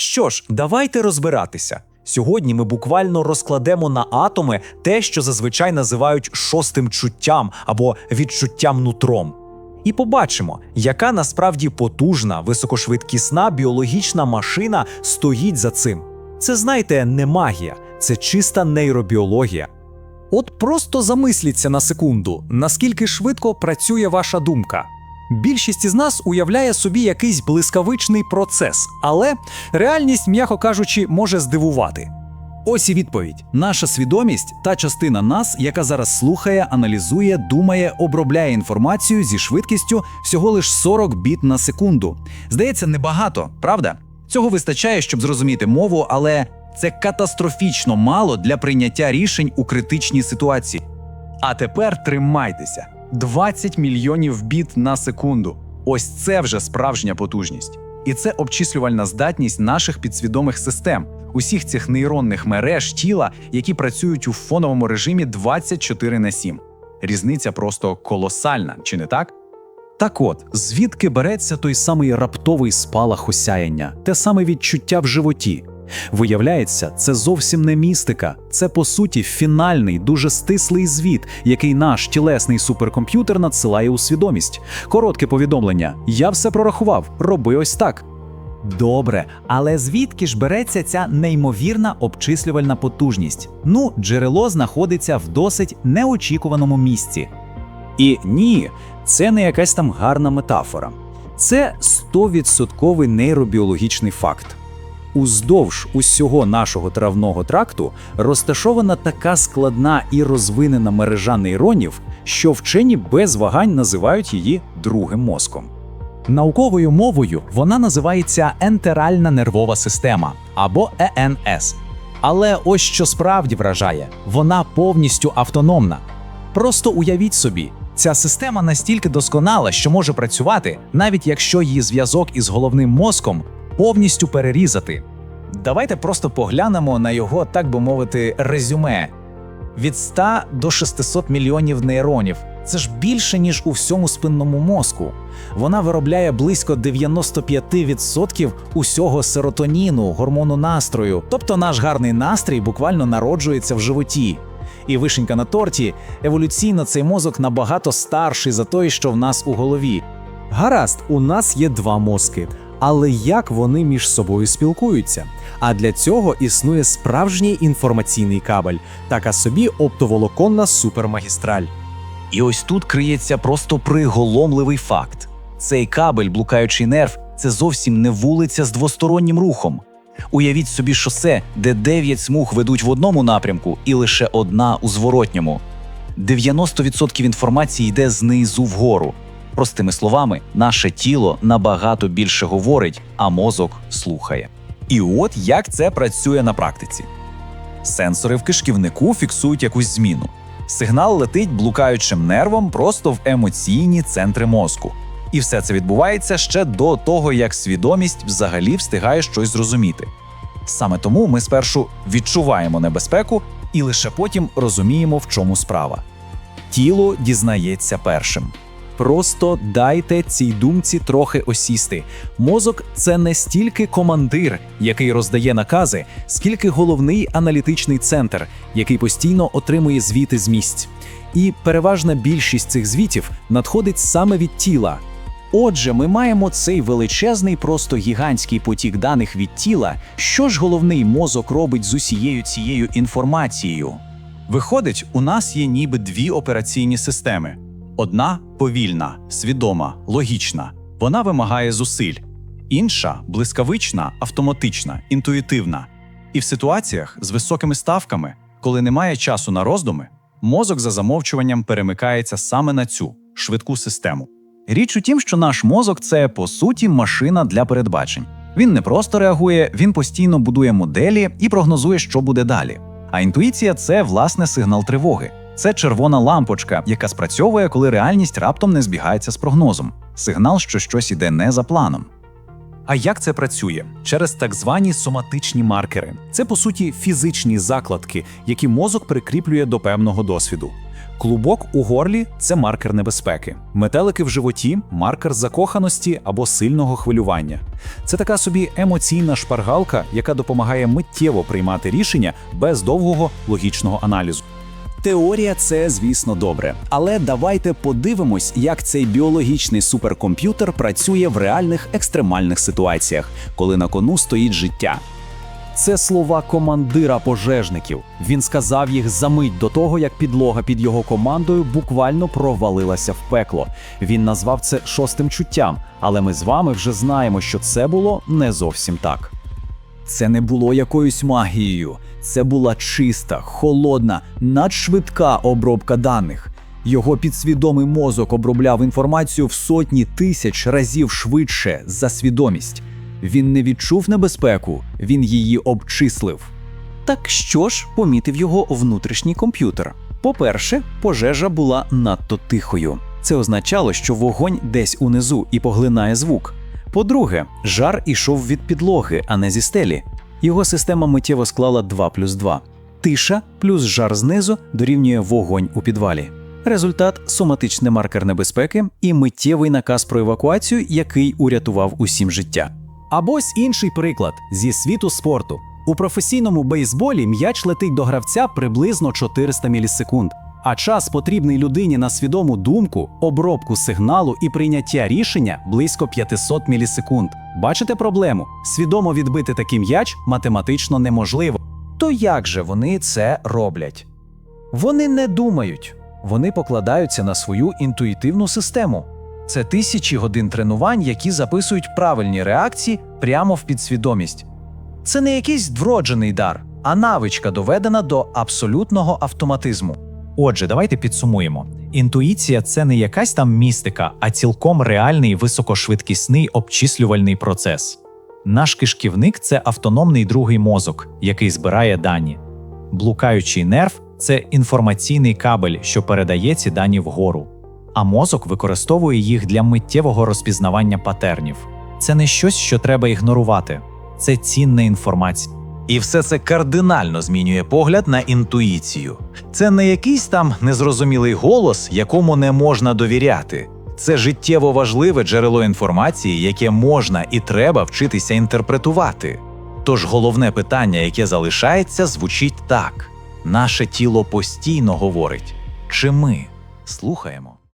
Що ж, давайте розбиратися. Сьогодні ми буквально розкладемо на атоми те, що зазвичай називають шостим чуттям або відчуттям нутром. І побачимо, яка насправді потужна, високошвидкісна біологічна машина стоїть за цим. Це, знаєте, не магія, це чиста нейробіологія. От просто замисліться на секунду, наскільки швидко працює ваша думка. Більшість із нас уявляє собі якийсь блискавичний процес, але реальність, м'яко кажучи, може здивувати. Ось і відповідь. Наша свідомість та частина нас, яка зараз слухає, аналізує, думає, обробляє інформацію зі швидкістю всього лиш 40 біт на секунду. Здається, небагато, правда? Цього вистачає, щоб зрозуміти мову, але це катастрофічно мало для прийняття рішень у критичній ситуації. А тепер тримайтеся: 20 мільйонів біт на секунду. Ось це вже справжня потужність. І це обчислювальна здатність наших підсвідомих систем, усіх цих нейронних мереж тіла, які працюють у фоновому режимі 24 на 7. Різниця просто колосальна, чи не так? Так от, звідки береться той самий раптовий спалах осяяння, те саме відчуття в животі? Виявляється, це зовсім не містика, це по суті фінальний, дуже стислий звіт, який наш тілесний суперкомп'ютер надсилає у свідомість. Коротке повідомлення: я все прорахував, роби ось так. Добре, але звідки ж береться ця неймовірна обчислювальна потужність? Ну, джерело знаходиться в досить неочікуваному місці. І ні, це не якась там гарна метафора. Це 100% нейробіологічний факт. Уздовж усього нашого травного тракту розташована така складна і розвинена мережа нейронів, що вчені без вагань називають її другим мозком. Науковою мовою вона називається ентеральна нервова система або ЕНС. Але ось що справді вражає: вона повністю автономна. Просто уявіть собі, ця система настільки досконала, що може працювати, навіть якщо її зв'язок із головним мозком повністю перерізати. Давайте просто поглянемо на його, так би мовити, резюме. Від 100 до 600 мільйонів нейронів. Це ж більше, ніж у всьому спинному мозку. Вона виробляє близько 95% усього серотоніну, гормону настрою. Тобто наш гарний настрій буквально народжується в животі. І вишенька на торті, еволюційно цей мозок набагато старший за той, що в нас у голові. Гаразд, у нас є два мозки, але як вони між собою спілкуються? А для цього існує справжній інформаційний кабель, така собі оптоволоконна супермагістраль. І ось тут криється просто приголомливий факт: цей кабель, блукаючий нерв, це зовсім не вулиця з двостороннім рухом. Уявіть собі шосе, де 9 смуг ведуть в одному напрямку і лише одна у зворотньому. 90% інформації йде знизу вгору. Простими словами, наше тіло набагато більше говорить, а мозок слухає. І от як це працює на практиці. Сенсори в кишківнику фіксують якусь зміну. Сигнал летить блукаючим нервом просто в емоційні центри мозку. І все це відбувається ще до того, як свідомість взагалі встигає щось зрозуміти. Саме тому ми спершу відчуваємо небезпеку і лише потім розуміємо, в чому справа. Тіло дізнається першим. Просто дайте цій думці трохи осісти. Мозок це не стільки командир, який роздає накази, скільки головний аналітичний центр, який постійно отримує звіти з місць. І переважна більшість цих звітів надходить саме від тіла. Отже, ми маємо цей величезний, просто гігантський потік даних від тіла. Що ж головний мозок робить з усією цією інформацією? Виходить, у нас є ніби дві операційні системи: одна повільна, свідома, логічна, вона вимагає зусиль, інша блискавична, автоматична, інтуїтивна. І в ситуаціях з високими ставками, коли немає часу на роздуми, мозок за замовчуванням перемикається саме на цю швидку систему. Річ у тім, що наш мозок це по суті машина для передбачень. Він не просто реагує, він постійно будує моделі і прогнозує, що буде далі. А інтуїція це власне сигнал тривоги. Це червона лампочка, яка спрацьовує, коли реальність раптом не збігається з прогнозом. Сигнал, що щось іде не за планом. А як це працює? Через так звані соматичні маркери. Це по суті фізичні закладки, які мозок прикріплює до певного досвіду. Клубок у горлі це маркер небезпеки. Метелики в животі маркер закоханості або сильного хвилювання. Це така собі емоційна шпаргалка, яка допомагає миттєво приймати рішення без довгого логічного аналізу. Теорія це, звісно, добре. Але давайте подивимось, як цей біологічний суперкомп'ютер працює в реальних екстремальних ситуаціях, коли на кону стоїть життя. Це слова командира пожежників. Він сказав їх за мить до того, як підлога під його командою буквально провалилася в пекло. Він назвав це шостим чуттям, але ми з вами вже знаємо, що це було не зовсім так. Це не було якоюсь магією, це була чиста, холодна, надшвидка обробка даних. Його підсвідомий мозок обробляв інформацію в сотні тисяч разів швидше за свідомість. Він не відчув небезпеку, він її обчислив. Так що ж помітив його внутрішній комп'ютер? По-перше, пожежа була надто тихою. Це означало, що вогонь десь унизу і поглинає звук. По-друге, жар ішов від підлоги, а не зі стелі. Його система миттєво склала 2 плюс 2. Тиша плюс жар знизу дорівнює вогонь у підвалі. Результат соматичний маркер небезпеки і миттєвий наказ про евакуацію, який урятував усім життя. Або ось інший приклад зі світу спорту. У професійному бейсболі м'яч летить до гравця приблизно 400 мілісекунд. А час потрібний людині на свідому думку, обробку сигналу і прийняття рішення близько 500 мілісекунд. Бачите проблему? Свідомо відбити такий м'яч математично неможливо. То як же вони це роблять? Вони не думають, вони покладаються на свою інтуїтивну систему. Це тисячі годин тренувань, які записують правильні реакції прямо в підсвідомість. Це не якийсь вроджений дар, а навичка доведена до абсолютного автоматизму. Отже, давайте підсумуємо. Інтуїція це не якась там містика, а цілком реальний високошвидкісний обчислювальний процес. Наш кишківник це автономний другий мозок, який збирає дані. Блукаючий нерв це інформаційний кабель, що передає ці дані вгору. А мозок використовує їх для миттєвого розпізнавання патернів. Це не щось, що треба ігнорувати, це цінна інформація. І все це кардинально змінює погляд на інтуїцію. Це не якийсь там незрозумілий голос, якому не можна довіряти. Це життєво важливе джерело інформації, яке можна і треба вчитися інтерпретувати. Тож головне питання, яке залишається, звучить так: наше тіло постійно говорить, чи ми слухаємо?